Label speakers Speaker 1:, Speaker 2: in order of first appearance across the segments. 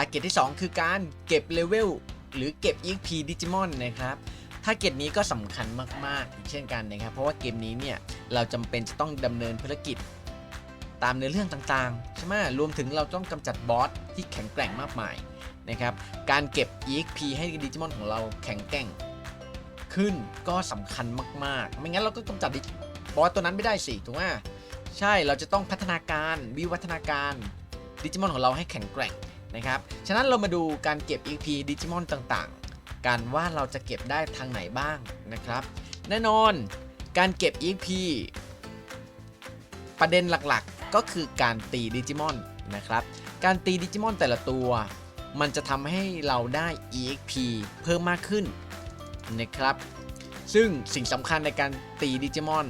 Speaker 1: าร์เก็ตที่ 2 คือการเก็บเลเวลหรือเก็บ EXP ดิจิมอนนะครับทาร์เก็ตนี้ก็สำคัญมากๆอีกเช่นกันนะครับ เพราะว่าเกมนี้เนี่ยเราจำเป็นจะต้องดำเนินภารกิจตามในเรื่องต่างๆ ใช่ไหมรวมถึงเราต้องกำจัดบอสที่แข็งแกร่งมากมายนะครับ การเก็บ EXP ให้ดิจิมอนของเราแข็งแกร่งขึ้นก็สำคัญมากๆ ไม่งั้นเราก็กำจัดบอสตัวนั้นไม่ได้สิถูกไหมใช่ เราจะต้องพัฒนาการวิวัฒนาการดิจิมอนของเราให้แข็งแกร่ง นะครับ ฉะนั้นเรามาดูการเก็บ EXP ดิจิมอนต่างๆการว่าเราจะเก็บได้ทางไหนบ้างนะครับ แน่นอนการเก็บ EXP ประเด็นหลักๆ ก็คือการตีดิจิมอนนะครับ การตีดิจิมอนแต่ละตัว มันจะทำให้เราได้ EXP เพิ่มมากขึ้นนะครับ ซึ่งสิ่งสำคัญในการตีดิจิมอน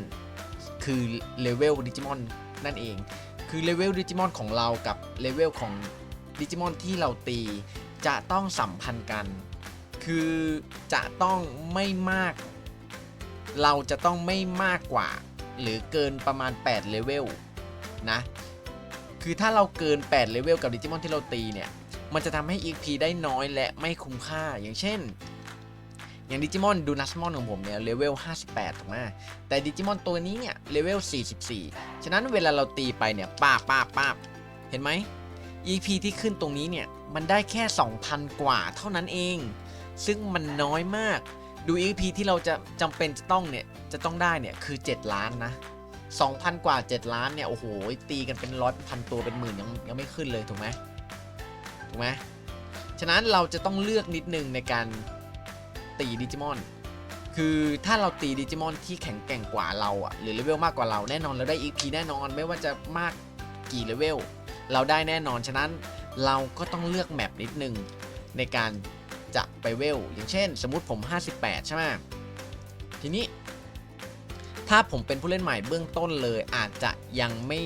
Speaker 1: คือเลเวลดิจิมอนนั่นเอง คือเลเวลดิจิมอนของเรากับเลเวลของ ดิจิมอนที่เราตีจะต้องสัมพันธ์กัน คือจะต้องไม่มาก เราจะต้องไม่มากกว่า หรือเกินประมาณ8เลเวลนะ คือถ้าเราเกิน8เลเวลกับดิจิมอนที่เราตีเนี่ย มันจะทำให้ EXP ได้น้อยและไม่คุ้มค่า อย่างเช่น อย่างดิจิมอนดูนัสมอนของผมเนี่ยเลเวล 58ถูกไหมแต่ดิจิมอนตัวนี้เนี่ยเลเวล 44 ฉะนั้นเวลาเราตีไปเนี่ยป้าป้าป้าเห็นไหม EP ที่ขึ้นตรงนี้เนี่ย มันได้แค่ 2,000 กว่าเท่านั้นเอง ซึ่งมันน้อยมาก ดู EP ที่เราจะจำเป็นจะต้องเนี่ย จะต้องได้เนี่ย คือ 7 ล้านนะ 2,000 กว่า 7 ล้านเนี่ย โอ้โห ตีกันเป็นร้อยพันตัวเป็นหมื่นยังยังไม่ขึ้นเลย ถูกไหมถูกไหมฉะนั้นเราจะต้องเลือกนิดนึงในการตีดิจิมอน คือถ้าเราตีดิจิมอนที่แข็งแกร่งกว่าเราอะหรือเลเวลมากกว่าเราแน่นอนเราได้ EP แน่นอนไม่ว่าจะมากกี่เลเวล เราได้แน่นอนฉะนั้นเราก็ต้องเลือกแมปนิดนึงในการจะไปเวล อย่างเช่น สมมติผม 58 ใช่ไหมทีนี้ ถ้าผมเป็นผู้เล่นใหม่เบื้องต้นเลย อาจจะยังไม่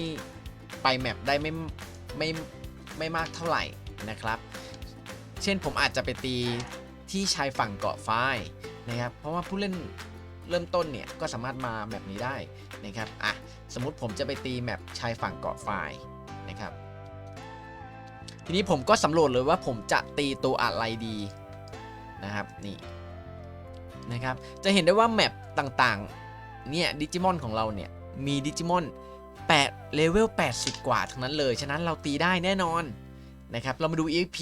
Speaker 1: ไปแมปได้ไม่ไม่ไม่มากเท่าไหร่นะครับ เช่นผมอาจจะไปตีที่ชายฝั่งเกาะฝ้ายนะครับ เพราะว่าผู้เล่นเริ่มต้นเนี่ยก็สามารถมาแมปนี้ได้นะครับ อะ สมมติผมจะไปตีแมปชายฝั่งเกาะฝ้าย ทีนี้ผมก็สำรวจเลยว่าผมจะตีตัวอะไรดีนะครับนี่นะครับจะเห็นได้ว่าแมปต่างๆเนี่ยดิจิมอนของเราเนี่ยมีดิจิมอน8เลเวล80 กว่าทั้งนั้นเลย ฉะนั้นเราตีได้แน่นอนนะครับเรามาดู EXP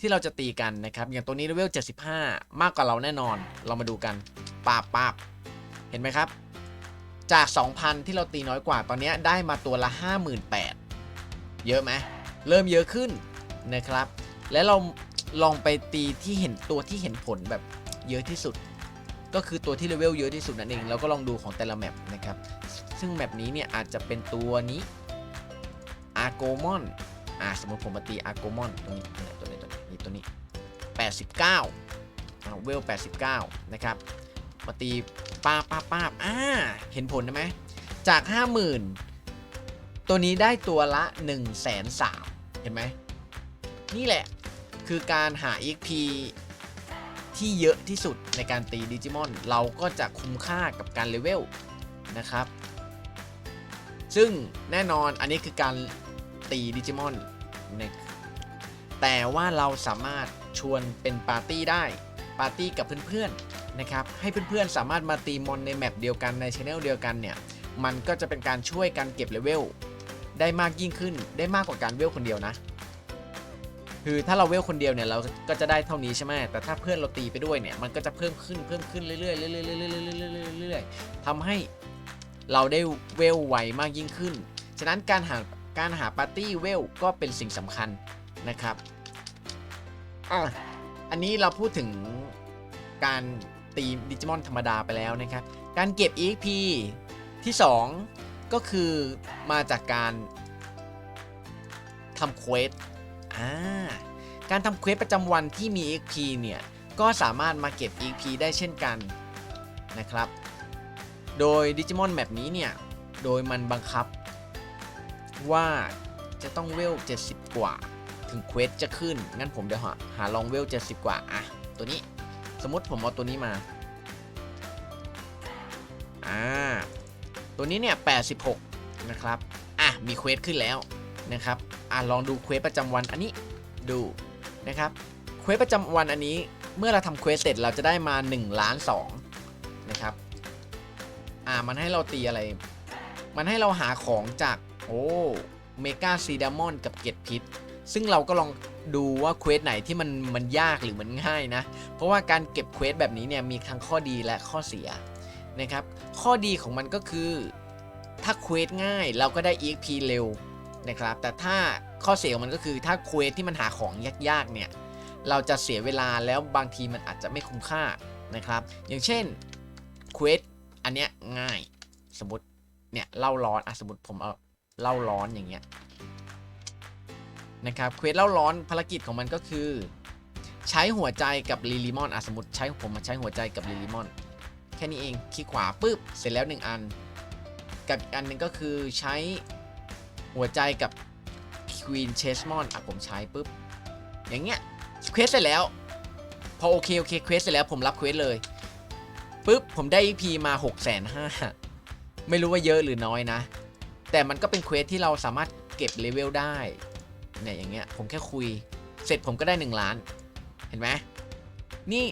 Speaker 1: ที่เราจะตีกันนะครับอย่างตัวนี้เลเวล75 มากกว่าเราแน่นอน เรามาดูกันปาบปาบเห็นไหมครับ จาก 2,000 ที่เราตีน้อยกว่าตอนนี้ได้มาตัวละ 58,000 เยอะไหม เริ่มเยอะขึ้นนะครับ และเราลองไปตีที่เห็นตัวที่เห็นผลแบบเยอะที่สุด ก็คือตัวที่เลเวลเยอะที่สุดนั่นเองแล้วก็ลองดูของแต่ละแมปนะครับซึ่งแมปนี้เนี่ยอาจจะเป็นตัวนี้อาโกมอนอ่าสมมติผมมาตีอาโกมอนตัวนี้ตัวนี้ตัวนี้นี่ตัวนี้ 89อ่าเวล 89 นะครับมาตีป้าป้าป้าอ่าเห็นผลไหมจาก 50,000 ตัวนี้ได้ตัวละ 1 3 0 0 0 0 เห็นไหมนี่แหละคือการหา EXP ที่เยอะที่สุดในการตีดิจิมอน เราก็จะคุ้มค่ากับการเลเวลนะครับ ซึ่งแน่นอนอันนี้คือการตีดิจิมอนนะแต่ว่าเราสามารถชวนเป็นปาร์ตี้ได้ ปาร์ตี้กับเพื่อนๆนะครับ ให้เพื่อนๆสามารถมาตีมอนในแมปเดียวกันในช anel เดียวกันเนี่ย มันก็จะเป็นการช่วยกันเก็บเลเวล ได้มากยิ่งขึ้น ได้มากกว่าการเวลคนเดียวนะ คือถ้าเราเวลคนเดียวเนี่ยเราก็จะได้เท่านี้ใช่ไหมแต่ถ้าเพื่อนเราตีไปด้วยเนี่ยมันก็จะเพิ่มขึ้นเพิ่มขึ้นเรื่อยๆเรื่อยๆเรื่อยๆเรื่อยๆเรื่อยๆทำให้เราได้เวลไวมากยิ่งขึ้น ฉะนั้นการหาการหาปาร์ตี้เวลก็เป็นสิ่งสำคัญนะครับอะอันนี้เราพูดถึงการตีดิจิมอนธรรมดาไปแล้วนะครับ การเก็บ EXP ที่ 2 ก็คือมาจากการทำเควสอ่าการทำเควสประจำวันที่มี EXP เนี่ย ก็สามารถมาเก็บ EXP ได้เช่นกันนะครับ โดยดิจิมอนแบบนี้เนี่ย โดยมันบังคับว่าจะต้องเวล 70 กว่า ถึงเควสจะขึ้น งั้นผมเดี๋ยวหาหาลองเวล 70 กว่า อะ ตัวนี้ สมมติผมเอาตัวนี้มา อ่า ตัวนี้เนี่ย86 นะครับ อะ มีเควสขึ้นแล้วนะครับ อะ ลองดูเควสประจำวันอันนี้ดูนะครับ เควสประจำวันอันนี้เมื่อเราทำเควสเสร็จเราจะได้มา1ล้าน2นะครับ อ่า มันให้เราตีอะไร มันให้เราหาของจากโอ้เมกาซีดามอนกับเกตพิษซึ่งเราก็ลองดูว่าเควสไหนที่มันมันยากหรือมันง่ายนะ เพราะว่าการเก็บเควสแบบนี้เนี่ยมีทั้งข้อดีและข้อเสีย นะครับ ข้อดีของมันก็คือ ถ้าเควสง่ายเราก็ได้ EXP เร็วนะครับ แต่ถ้าข้อเสียของมันก็คือถ้าเควสที่มันหาของยากๆเนี่ย เราจะเสียเวลาแล้วบางทีมันอาจจะไม่คุ้มค่านะครับ อย่างเช่นเควสอันเนี้ยง่ายสมมติเนี่ยเล่าร้อนอะสมมติผมเอาเล่าร้อนอย่างเงี้ยนะครับเควสเล่าร้อนภารกิจของมันก็คือ ใช้หัวใจกับลิลิมอนอะสมมติใช้ผมมาใช้หัวใจกับลิลิมอน แค่นี้เอง คลิกขวาปุ๊บ เสร็จแล้วหนึ่งอัน กับอีกอันหนึ่งก็คือใช้หัวใจกับ Queen c h e s m o n อะผมใช้ปุ๊บ อย่างเงี้ยเควสเสร็จแล้ว พอโอเค โอเคเควสเสร็จแล้วผมรับเควสเลยปุ๊บ ผมได้ EP มา 6 5 0 0 0ไม่รู้ว่าเยอะหรือน้อยนะ แต่มันก็เป็นเควสที่เราสามารถเก็บเลเวลได้ เนี่ยอย่างเงี้ยผมแค่คุย เสร็จผมก็ได้ 1 ล้าน เห็นไหมนี่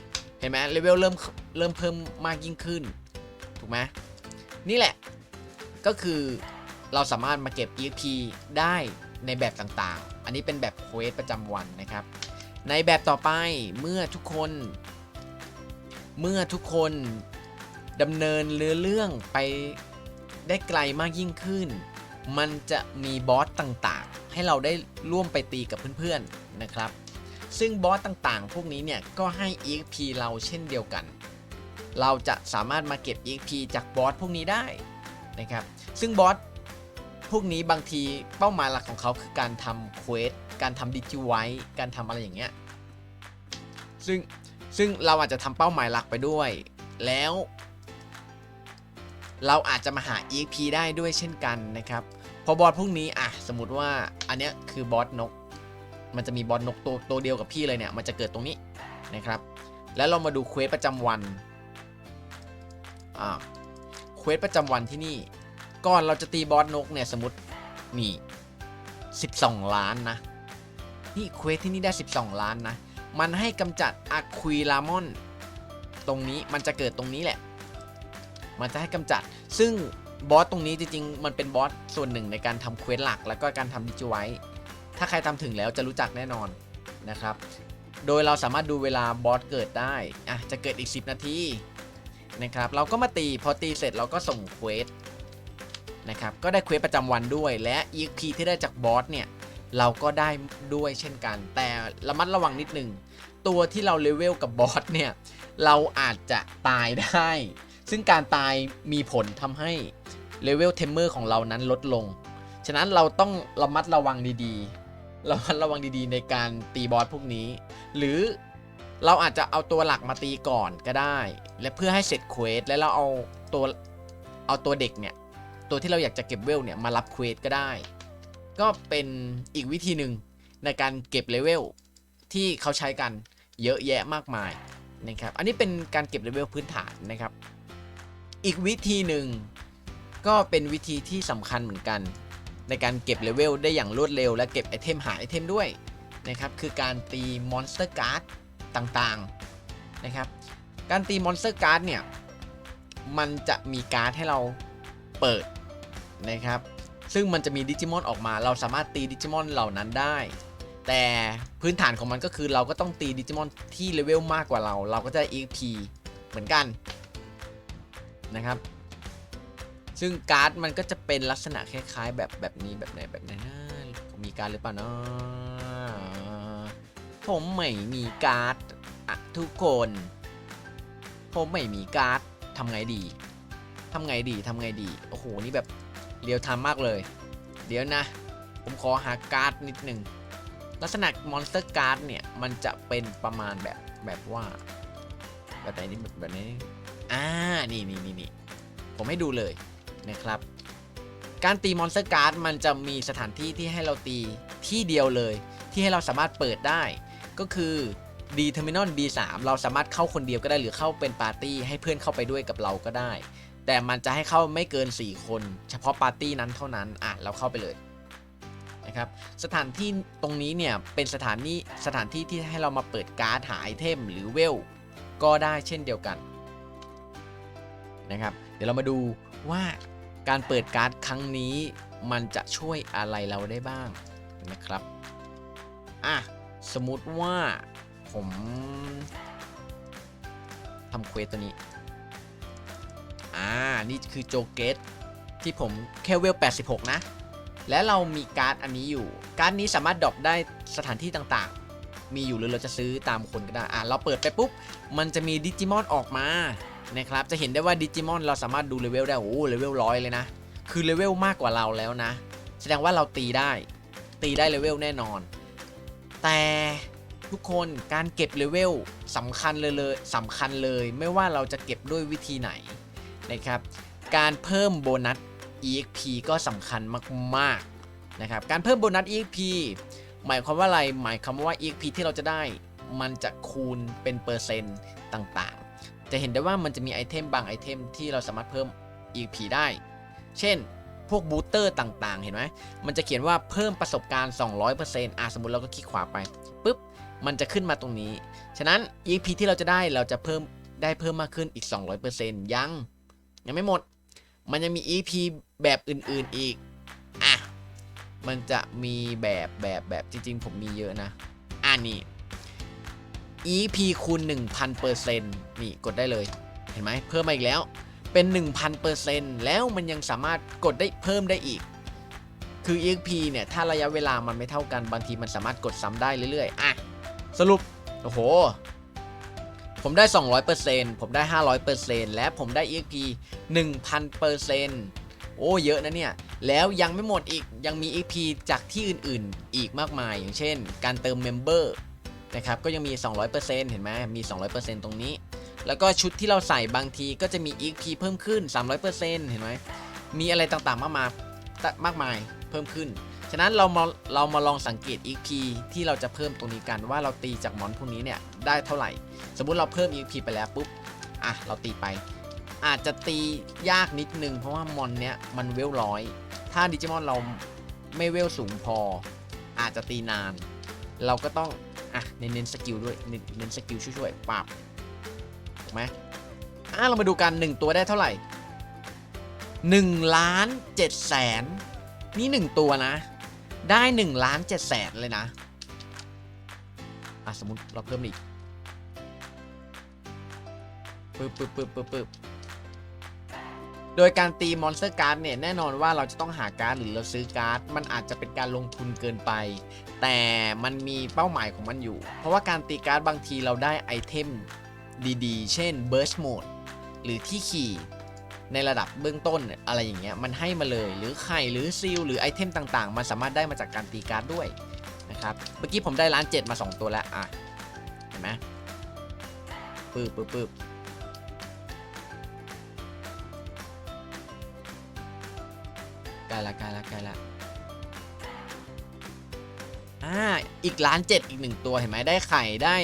Speaker 1: เห็นไหมเลเวลเริ่มเริ่มเพิ่มมากยิ่งขึ้น ถูกไหมนี่แหละ ก็คือเราสามารถมาเก็บ EXP ได้ในแบบต่างๆ อันนี้เป็นแบบเควสประจำวันนะครับ ในแบบต่อไปเมื่อทุกคน เมื่อทุกคนดำเนินเรือเรื่องไปได้ไกลมากยิ่งขึ้น มันจะมีบอสต่างๆ ให้เราได้ร่วมไปตีกับเพื่อนๆนะครับ ซึ่งบอสต่างๆ พวกนี้เนี่ยก็ให้ EXP เราเช่นเดียวกัน เราจะสามารถมาเก็บ EXP จากบอสพวกนี้ได้นะครับซึ่งบอสพวกนี้บางทีเป้าหมายหลักของเขาคือการทำเควสการทำดิจิไวการทำอะไรอย่างเงี้ยซึ่งซึ่งเราอาจจะทำเป้าหมายหลักไปด้วย แล้ว เราอาจจะมาหา EXP ได้ด้วยเช่นกันนะครับพอบอสพวกนี้อะสมมติว่าอันเนี้ยคือบอสนก มันจะมีบอสนกตัวตัวเดียวกับพี่เลยเนี่ยมันจะเกิดตรงนี้นะครับ แล้วเรามาดูเควสประจำวันอ่าเควสประจำวันที่นี่ ก่อนเราจะตีบอสนกเนี่ยสมมตินี่12 ล้านนะนี่เควสที่นี่ได้ 12 ล้านนะ มันให้กำจัดอะควิลามอน ตรงนี้มันจะเกิดตรงนี้แหละ มันจะให้กำจัด ซึ่งบอสตรงนี้จริงๆ มันเป็นบอสส่วนหนึ่งในการทำเควสหลัก แล้วก็การทำดิจิไว ถ้าใครทำถึงแล้วจะรู้จักแน่นอนนะครับ โดยเราสามารถดูเวลาบอสเกิดได้อะจะเกิดอีก 10 นาทีนะครับ เราก็มาตีพอตีเสร็จเราก็ส่งเควสนะครับ ก็ได้เควสประจำวันด้วยและ EXP ที่ได้จากบอสเนี่ยเราก็ได้ด้วยเช่นกัน แต่ระมัดระวังนิดนึง ตัวที่เราเลเวลกับบอสเนี่ย เราอาจจะตายได้ ซึ่งการตายมีผลทำให้เลเวลเทมเมอร์ของเรานั้นลดลง ฉะนั้นเราต้องระมัดระวังดีๆ ระมัดระวังดีๆ ในการตีบอสพวกนี้ หรือเราอาจจะเอาตัวหลักมาตีก่อนก็ได้ และเพื่อให้เสร็จเควสแล้วเราเอาตัวเอาตัวเด็กเนี่ย ตัวที่เราอยากจะเก็บเวลเนี่ยมารับเควสก็ได้ ก็เป็นอีกวิธีหนึ่งในการเก็บเลเวลที่เขาใช้กันเยอะแยะมากมายนะครับ อันนี้เป็นการเก็บเลเวลพื้นฐานนะครับ อีกวิธีหนึ่งก็เป็นวิธีที่สำคัญเหมือนกัน ในการเก็บเลเวลได้อย่างรวดเร็ว และเก็บไอเทมหาไอเทมด้วยนะครับคือการตีมอนสเตอร์การ์ดต่างๆนะครับการตีมอนสเตอร์การ์ดเนี่ยมันจะมีการ์ดให้เราเปิดนะครับซึ่งมันจะมีดิจิมอนออกมา เราสามารถตีดิจิมอนเหล่านั้นได้ แต่พื้นฐานของมันก็คือเราก็ต้องตีดิจิมอนที่เลเวลมากกว่าเรา เราก็จะได้ EXP เหมือนกันนะครับ ซึ่งการ์ดมันก็จะเป็นลักษณะคล้ายๆ แบบแบบนี้แบบไหนแบบไหนนะมีการ์ดหรือเปล่าเนาะผมไม่มีการ์ดอะทุกคน ผมไม่มีการ์ดทำไงดีทำไงดีทำไงดี โอ้โห นี่แบบเรียวทำมากเลย เดี๋ยวนะ ผมขอหาการ์ดนิดหนึ่งลักษณะมอนสเตอร์การ์ดเนี่ย มันจะเป็นประมาณแบบแบบว่า แบบไหนนี่แบบแบบนี้อ่า นี่นี่นี่นี่ผมให้ดูเลย นะครับ การตีมอนสเตอร์การ์ดมันจะมีสถานที่ที่ให้เราตีที่เดียวเลย ที่ให้เราสามารถเปิดได้ ก็คือ D Terminal B3 เราสามารถเข้าคนเดียวก็ได้หรือเข้าเป็นปาร์ตี้ให้เพื่อนเข้าไปด้วยกับเราก็ได้ แต่มันจะให้เข้าไม่เกิน 4 คน เฉพาะปาร์ตี้นั้นเท่านั้นอะเราเข้าไปเลยนะครับสถานที่ตรงนี้เนี่ยเป็นสถานนี้สถานที่ที่ให้เรามาเปิดการ์ดหาไอเทมหรือเวลก็ได้เช่นเดียวกันนะครับ เดี๋ยวเรามาดูว่า การเปิดการ์ดครั้งนี้ มันจะช่วยอะไรเราได้บ้างนะครับอะสมมติว่าผมทำเควสตัวนี้ อ่า นี่คือโจเกตที่ผมแค่เวล 86 นะ และเรามีการ์ดอันนี้อยู่ การ์ดนี้สามารถดรอปได้สถานที่ต่างๆ มีอยู่หรือเราจะซื้อตามคนก็ได้ อะเราเปิดไปปุ๊บ มันจะมีดิจิมอนออกมา นะครับจะเห็นได้ว่าดิจิมอนเราสามารถดูเลเวลได้โอ้เลเวลร้อยเลยนะ คือเลเวลมากกว่าเราแล้วนะ แสดงว่าเราตีได้ ตีได้เลเวลแน่นอน แต่ทุกคนการเก็บเลเวลสำคัญเลยเลยสำคัญเลยไม่ว่าเราจะเก็บด้วยวิธีไหนนะครับ การเพิ่มโบนัส EXP ก็สำคัญมากๆนะครับ การเพิ่มโบนัส EXP หมายความว่าอะไร หมายความว่า EXP ที่เราจะได้ มันจะคูณเป็นเปอร์เซ็นต์ต่าง จะเห็นได้ว่ามันจะมีไอเทมบางไอเทมที่เราสามารถเพิ่ม EXP ได้ เช่น พวกบูสเตอร์ต่างๆ เห็นไหม มันจะเขียนว่าเพิ่มประสบการณ์ 200%อะสมมติเราก็คลิกขวาไปปุ๊บ มันจะขึ้นมาตรงนี้ ฉะนั้น EP ที่เราจะได้เราจะเพิ่มได้เพิ่มมากขึ้นอีก 200%ยัง ยังไม่หมด มันยังมี EP แบบอื่นๆอีก อะ มันจะมีแบบแบบแบบจริงๆ ผมมีเยอะนะ อ่านี่ EP คูณ 1,000%นี่กดได้เลย เห็นไหมเพิ่มมาอีกแล้วเป็น 1,000%แล้วมันยังสามารถกดได้เพิ่มได้อีก คือ EXP เนี่ย ถ้าระยะเวลามันไม่เท่ากันบางทีมันสามารถกดซ้ำได้เรื่อย ๆ อะ สรุป โอ้โห ผมได้ 200%ผมได้ 500%และผมได้ EXP 1,000%โอ้ เยอะนะเนี่ย แล้วยังไม่หมดอีกยังมี EXP จากที่อื่น ๆ อีกมากมาย อย่างเช่น การเติมเมมเบอร์ นะครับก็ยังมี 200%เห็นไหมมี 200%ตรงนี้ แล้วก็ชุดที่เราใส่บางทีก็จะมี EXP เพิ่มขึ้น 300%เห็นไหมมีอะไรต่างๆมากมายมากมายเพิ่มขึ้น ฉะนั้นเรามาเรามาลองสังเกต EXP ที่เราจะเพิ่มตรงนี้กันว่าเราตีจากมอนพวกนี้เนี่ยได้เท่าไหร่ สมมุติเราเพิ่ม EXP ไปแล้วปุ๊บอะเราตีไป อาจจะตียากนิดนึงเพราะว่ามอนเนี้ยมันเวลร้อยถ้าดิจิมอนเราไม่เวลสูงพอ อาจจะตีนาน เราก็ต้อง อะ เน้นๆสกิลด้วย เน้นสกิลช่วยๆปรับถูกไหมอะเรามาดูกัน 1 ตัวได้เท่าไหร่1ล้าน7แสนนี่ 1 ตัวนะ ได้1ล้าน7แสนเลยนะ อะ สมมติเราเพิ่มอีกปึ๊บปึ๊บปึ๊บปึ๊บปึ๊บโดยการตีมอนสเตอร์การ์ดเนี่ย แน่นอนว่าเราจะต้องหาการ์ดหรือเราซื้อการ์ด มันอาจจะเป็นการลงทุนเกินไป แต่มันมีเป้าหมายของมันอยู่ เพราะว่าการตีการ์ดบางทีเราได้ไอเทมดีๆ เช่น Burst Mode หรือที่ขี่ในระดับเบื้องต้นอะไรอย่างเงี้ยมันให้มาเลยหรือไข่หรือซีลหรือไอเทมต่างๆ มันสามารถได้มาจากการตีการ์ดด้วยนะครับเมื่อกี้ผมได้ล้านเจ็ดมา 2 ตัวแล้วอะเห็นไหมปึ๊บปึ๊บปึ๊บกลละกลละกลละ อ่าอีกล้านเจ็ดอีกหนึ่งตัวเห็นไหมได้ไข่ได้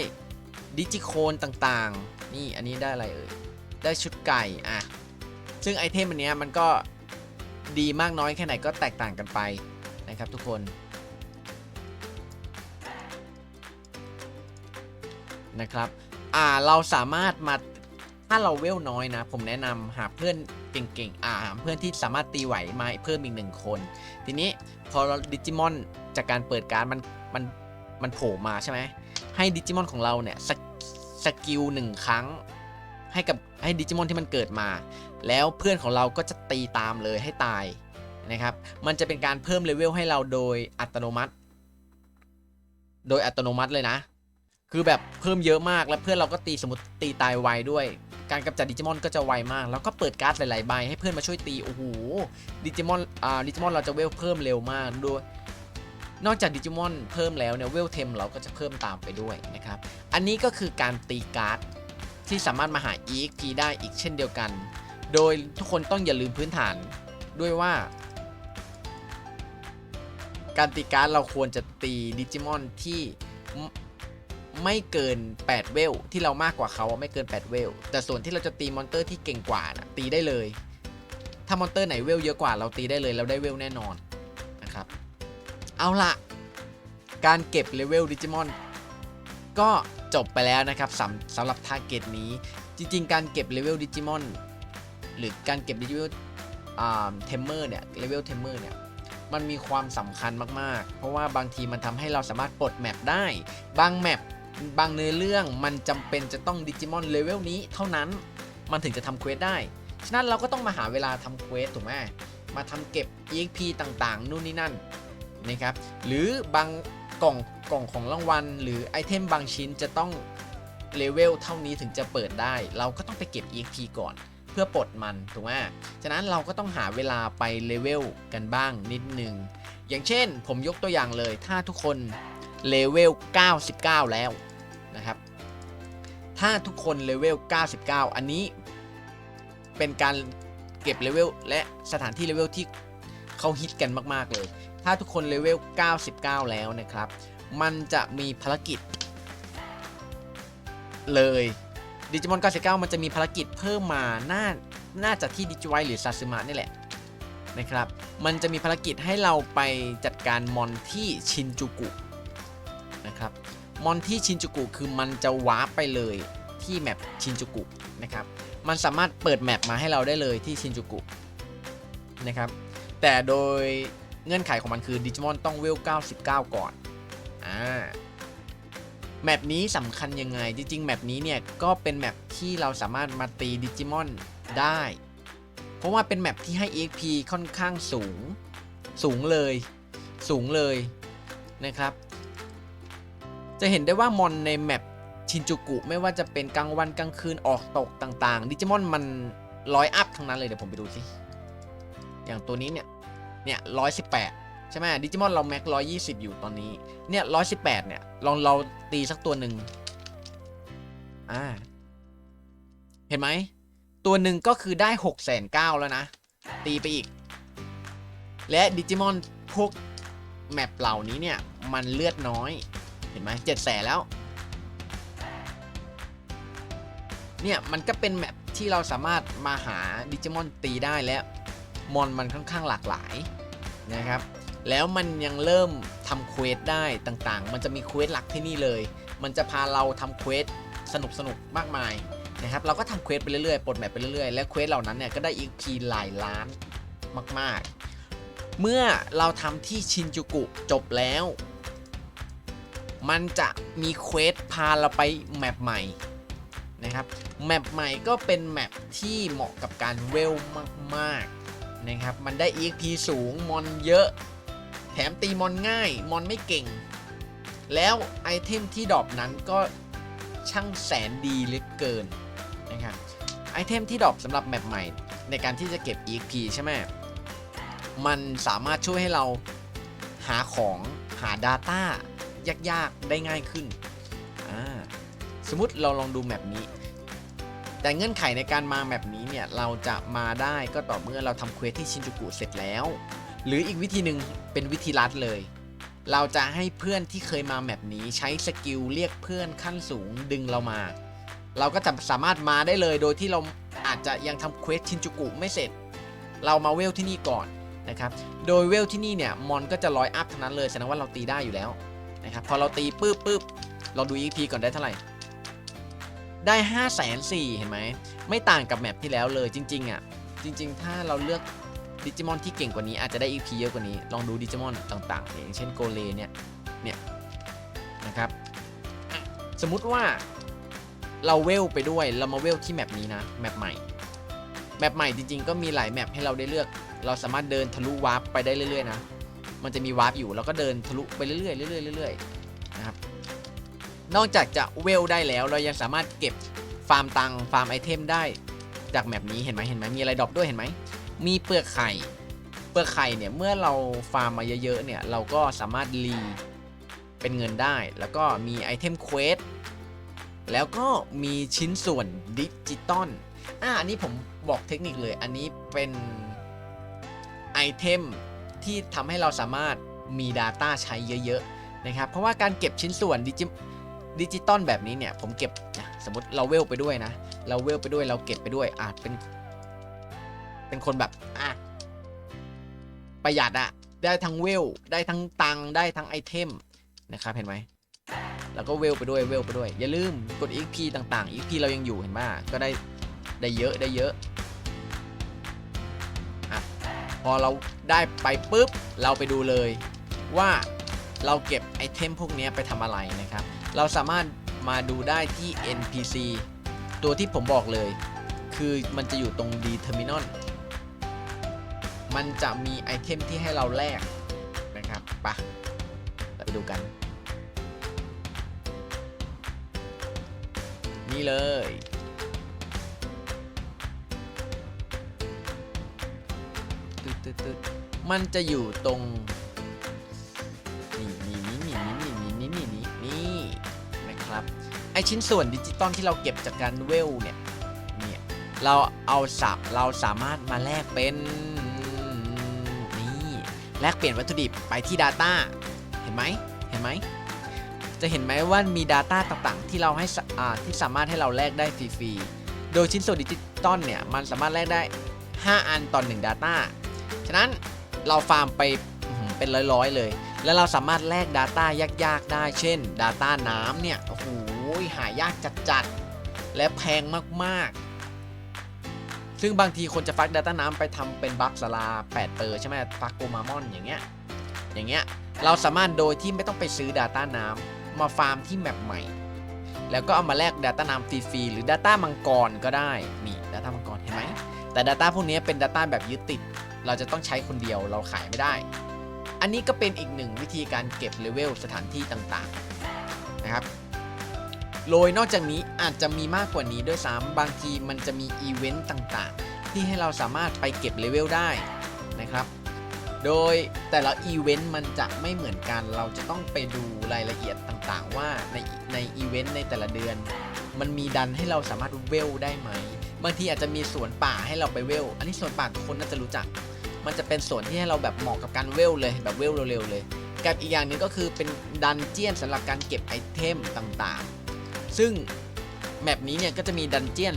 Speaker 1: ดิจิโคนต่างๆ นี่อันนี้ได้อะไรเอ่ย ได้ชุดไก่อะ ซึ่งไอเทมอันนี้มันก็ดีมากน้อยแค่ไหนก็แตกต่างกันไปนะครับทุกคน นะครับอ่าเราสามารถมาถ้าเราเวลน้อยนะ ผมแนะนำหาเพื่อนเก่งๆ อ่าหาเพื่อนที่สามารถตีไหวมาเพิ่มอีกหนึ่งคน ทีนี้พอเราดิจิมอนจากการเปิดการมัน มันมันโผล่มาใช่ไหมให้ดิจิมอนของเราเนี่ยสกสกิลหนึ่งครั้ง ให้กับให้ดิจิมอนที่มันเกิดมา แล้วเพื่อนของเราก็จะตีตามเลยให้ตายนะครับ มันจะเป็นการเพิ่มเลเวลให้เราโดยอัตโนมัติ โดยอัตโนมัติเลยนะ คือแบบเพิ่มเยอะมากแล้วเพื่อนเราก็ตีสมมติตีตายไวด้วย การกำจัดดิจิมอนก็จะไวมาก แล้วก็เปิดการ์ดหลายๆใบให้เพื่อนมาช่วยตี โอ้โห ดิจิมอน อ่า ดิจิมอนเราจะเวลเพิ่มเร็วมากด้วย นอกจากดิจิมอนเพิ่มแล้วเนี่ยเวลเทมเราก็จะเพิ่มตามไปด้วยนะครับ อันนี้ก็คือการตีการ์ดที่สามารถมาหา EXP ได้อีกเช่นเดียวกัน โดยทุกคนต้องอย่าลืมพื้นฐานด้วยว่า การตีการ์ดเราควรจะตีดิจิมอนที่ไม่เกิน 8 เวล ที่เรามากกว่าเขาไม่เกิน 8 เวล แต่ส่วนที่เราจะตีมอนเตอร์ที่เก่งกว่านะตีได้เลย ถ้ามอนเตอร์ไหนเวลเยอะกว่าเราตีได้เลยเราได้เวลแน่นอน เอาละการเก็บเลเวลดิจิมอน ก็จบไปแล้วนะครับสำสำหรับทาร์เก็ตนี้ จริง ๆ การเก็บเลเวลดิจิมอนหรือการเก็บดิจิเวลเทมเมอร์เนี่ยเลเวลเทมเมอร์เนี่ยมันมีความสำคัญมาก ๆ เพราะว่าบางทีมันทำให้เราสามารถปลดแมปได้ บางแมปบางเนื้อเรื่องมันจำเป็นจะต้องดิจิมอนเลเวลนี้เท่านั้น มันถึงจะทำเควสได้ ฉะนั้นเราก็ต้องมาหาเวลาทำเควสถูกไหมมาทำเก็บ EXP ต่าง ๆ นู่นนี่นั่น นะครับ หรือบางกล่องกล่องของรางวัล หรือไอเทมบางชิ้นจะต้องเลเวลเท่านี้ถึงจะเปิดได้ เราก็ต้องไปเก็บ EXP ก่อน เพื่อปลดมันถูกไหมฉะนั้นเราก็ต้องหาเวลาไปเลเวลกันบ้างนิดนึง อย่างเช่นผมยกตัวอย่างเลย ถ้าทุกคนเลเวล 99 แล้วนะครับ ถ้าทุกคนเลเวล 99 อันนี้เป็นการเก็บเลเวลและสถานที่เลเวลที่เขาฮิตกันมาก ๆ เลย ถ้าทุกคนเลเวล 99 แล้วนะครับ มันจะมีภารกิจ เลยดิจิมอน 99 มันจะมีภารกิจเพิ่มมา น่า น่าจะที่ดิจิไวหรือซาซึมะนี่แหละนะครับ มันจะมีภารกิจให้เราไปจัดการมอนที่ชินจูกุนะครับ มอนที่ชินจูกุคือมันจะวาร์ปไปเลยที่แมปชินจูกุนะครับ มันสามารถเปิดแมปมาให้เราได้เลยที่ชินจูกุนะครับ แต่โดย เงื่อนไขของมันคือดิจิมอนต้องเวล 99 ก่อน อ่า แมปนี้สำคัญยังไง จริงๆ แมปนี้เนี่ย ก็เป็นแมปที่เราสามารถมาตีดิจิมอนได้ เพราะว่าเป็นแมปที่ให้ EXP ค่อนข้างสูง สูงเลย สูงเลยนะครับ จะเห็นได้ว่ามอนในแมปชินจูกุไม่ว่าจะเป็นกลางวันกลางคืนออกตกต่างๆ ดิจิมอนมันร้อยอัพทั้งนั้นเลยเดี๋ยวผมไปดูสิ อย่างตัวนี้เนี่ย เนี่ยร้อยสิบแปดใช่ไหมดิจิมอนเราแม็กร้อยยี่สิบอยู่ตอนนี้ เนี่ยร้อยสิบแปดเนี่ยลองเราตีสักตัวหนึ่งอ่า เห็นไหม ตัวหนึ่งก็คือได้หกแสนเก้าแล้วนะ ตีไปอีก และดิจิมอนพวกแมปเหล่านี้เนี่ย มันเลือดน้อย เห็นไหมเจ็ดแสนแล้ว เนี่ย มันก็เป็นแมปที่เราสามารถมาหาดิจิมอนตีได้และมอนมันค่อนข้างหลากหลาย นะครับ แล้วมันยังเริ่มทำเควสได้ต่างๆ มันจะมีเควสหลักที่นี่เลย มันจะพาเราทำเควสสนุกๆมากมายนะครับ เราก็ทำเควสไปเรื่อยๆ ปลดแมปไปเรื่อยๆ และเควสเหล่านั้นเนี่ยก็ได้ EXP หลายล้านมากๆ เมื่อเราทำที่ชินจูกุจบแล้ว มันจะมีเควสพาเราไปแมปใหม่นะครับ แมปใหม่ก็เป็นแมปที่เหมาะกับการเวลมากๆ นะครับ มันได้ EXP สูง มอนเยอะ แถมตีมอนง่าย มอนไม่เก่ง แล้วไอเทมที่ดรอปนั้นก็ช่างแสนดีเหลือเกินนะครับ ไอเทมที่ดรอปสำหรับแมปใหม่ในการที่จะเก็บ EXP ใช่ไหม มันสามารถช่วยให้เราหาของหา Data ยาก ๆ ได้ง่ายขึ้น สมมุติเราลองดูแมปนี้ แต่เงื่อนไขในการมาแมปนี้เนี่ยเราจะมาได้ก็ต่อเมื่อเราทำเควสที่ชินจูกุเสร็จแล้ว หรืออีกวิธีหนึ่งเป็นวิธีลัดเลย เราจะให้เพื่อนที่เคยมาแมปนี้ใช้สกิลเรียกเพื่อนขั้นสูงดึงเรามา เราก็จะสามารถมาได้เลยโดยที่เราอาจจะยังทำเควสชินจูกุไม่เสร็จ เรามาเวลที่นี่ก่อนนะครับ โดยเวลที่นี่เนี่ยมอนก็จะร้อยอัพทั้งนั้นเลยแสดงว่าเราตีได้อยู่แล้วนะครับพอเราตีปื๊บปุ๊บเราดู EP ก่อนได้เท่าไหร่ ได้5 4 0 0 0 0เห็นไหม ไม่ต่างกับแมปที่แล้วเลยจริง ๆ อะ จริง ๆ ถ้าเราเลือกดิจิมอนที่เก่งกว่านี้อาจจะได้ EP เยอะกว่านี้ ลองดูดิจิมอนต่างๆอย่างเช่นโกเลเนี่ย เนี่ยนะครับ สมมุติว่าเราเวลไปด้วยเรามาเวลที่แมปนี้นะแมปใหม่แมปใหม่จริงๆก็มีหลายแมปให้เราได้เลือก เราสามารถเดินทะลุวาร์ปไปได้เรื่อยๆนะ มันจะมีวาร์ปอยู่เราก็เดินทะลุไปเรื่อยๆเรื่อยๆเรื่อยๆนะครับ นอกจากจะเวลได้แล้ว เรายังสามารถเก็บฟาร์มตังค์ฟาร์มไอเทมได้จากแมปนี้เห็นไหมเห็นไหมมีอะไรดรอปด้วยเห็นไหมมีเปลือกไข่ เปลือกไข่เนี่ยเมื่อเราฟาร์มมาเยอะๆเนี่ยเราก็สามารถรีเป็นเงินได้ แล้วก็มีไอเทมเควสแล้วก็มีชิ้นส่วนดิจิตอลอ่าอันนี้ผมบอกเทคนิคเลย อันนี้เป็นไอเทมที่ทำให้เราสามารถมี Data ใช้เยอะ ๆ นะครับ เพราะว่าการเก็บชิ้นส่วนดิจิ ดิจิตอลแบบนี้เนี่ยผมเก็บนะสมมติเราเวลไปด้วยนะเราเวลไปด้วยเราเก็บไปด้วยอาจเป็น เป็นคนแบบอะประหยัดอะได้ทั้งเวลได้ทั้งตังได้ทั้งไอเทมนะครับเห็นไหมแล้วก็เวลไปด้วยเวลไปด้วย อย่าลืมกด XP ต่างๆ XP เรายังอยู่เห็นไหมก็ได้ได้เยอะได้เยอะอะพอเราได้ไปปุ๊บเราไปดูเลยว่าเราเก็บไอเทมพวกนี้ไปทำอะไรนะครับ เราสามารถมาดูได้ที่ NPC ตัวที่ผมบอกเลย คือมันจะอยู่ตรง D Terminal มันจะมีไอเทมที่ให้เราแลกนะครับไปะเราไปดูกัน นี่เลย มันจะอยู่ตรง ชิ้นส่วนดิจิตอลที่เราเก็บจากการเวลเนี่ยเนี่ยเราเอาสับเราสามารถมาแลกเป็นนี่แลกเปลี่ยนวัตถุดิบไปที่ Data เห็นไหมเห็นไหมจะเห็นไหมว่ามี Data ต่างๆ ที่เราให้อ่าที่สามารถให้เราแลกได้ฟรีๆ โดยชิ้นส่วนดิจิตอลเนี่ยมันสามารถแลกได้ 5 อันต่อ1 Data ฉะนั้นเราฟาร์มไปอื้อหือเป็นร้อยๆเลย แล้วเราสามารถแลก Data ยากๆ ได้ เช่น Data น้ำเนี่ยโอ้โหหายากจัดๆ และแพงมากๆ ซึ่งบางทีคนจะฟัก Data น้ำไปทำเป็นบัฟสลา8เปอร์ใช่ไหมฟักโกมามอนอย่างเงี้ย อย่างเงี้ย เราสามารถโดยที่ไม่ต้องไปซื้อ Data น้ำมาฟาร์มที่แมปใหม่ แล้วก็เอามาแลก Data น้ำฟรีๆหรือ Data มังกรก็ได้ นี่ Data มังกรเห็นไหม แต่ Data พวกนี้เป็น Data แบบยึดติด เราจะต้องใช้คนเดียวเราขายไม่ได้ อันนี้ก็เป็นอีกหนึ่งวิธีการเก็บเลเวลสถานที่ต่างๆนะครับ โดยนอกจากนี้อาจจะมีมากกว่านี้ด้วยซ้ำบางทีมันจะมีอีเวนต์ต่างๆ ที่ให้เราสามารถไปเก็บเลเวลได้นะครับ โดยแต่ละอีเวนต์มันจะไม่เหมือนกัน เราจะต้องไปดูรายละเอียดต่างๆ ว่าในในอีเวนต์ในแต่ละเดือน มันมีดันให้เราสามารถเวลได้ไหมบางทีอาจจะมีสวนป่าให้เราไปเวล อันนี้สวนป่าทุกคนน่าจะรู้จัก มันจะเป็นสวนที่ให้เราแบบเหมาะกับการเวลเลยแบบเวลเร็วๆเลย กับอีกอย่างหนึงก็คือเป็นดันเจียนสำหรับการเก็บไอเทมต่างๆ ซึ่งแมปนี้เนี่ยก็จะมีดันเจียน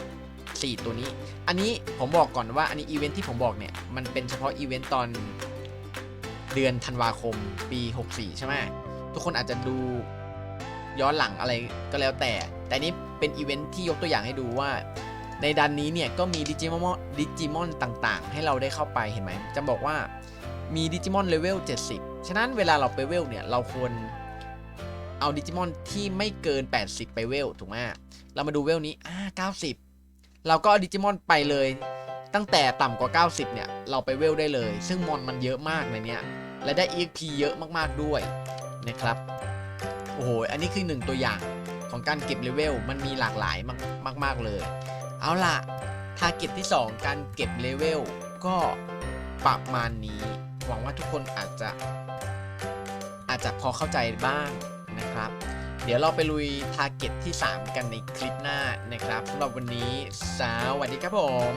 Speaker 1: 4 4 ตัวนี้ อันนี้ผมบอกก่อนว่าอันนี้อีเวนท์ที่ผมบอกเนี่ย มันเป็นเฉพาะอีเวนต์ตอนเดือนธันวาคมปี 64 ใช่ไหมทุกคนอาจจะดูย้อนหลังอะไรก็แล้วแต่ แต่นี้เป็นอีเวนท์ที่ยกตัวอย่างให้ดูว่า ในดันนี้เนี่ยก็มีดิจิมอนดิจิมอนต่างๆ ให้เราได้เข้าไปเห็นไหมจะบอกว่ามีดิจิมอนเลเวล 70 ฉะนั้นเวลาเราไปเวลเนี่ยเราควร เอาดิจิมอนที่ไม่เกิน 80 ไปเวลถูกไหมเรามาดูเวลนี้อ่า90 เราก็ดิจิมอนไปเลย ตั้งแต่ต่ำกว่า 90 เนี่ย เราไปเวลได้เลย ซึ่งมอนมันเยอะมากในเนี้ยและได้ EXP เยอะมากๆด้วยนะครับ โอ้โห อันนี้คือหนึ่งตัวอย่างของการเก็บเลเวล มันมีหลากหลายมากมากๆเลย เอาล่ะ ทาร์เก็ตที่ 2 การเก็บเลเวล ก็ประมาณนี้ หวังว่าทุกคนอาจจะ อาจจะพอเข้าใจบ้าง นะครับ เดี๋ยวเราไปลุยทาร์เก็ตที่ 3 กันในคลิปหน้านะครับสำหรับวันนี้ สวัสดีครับผม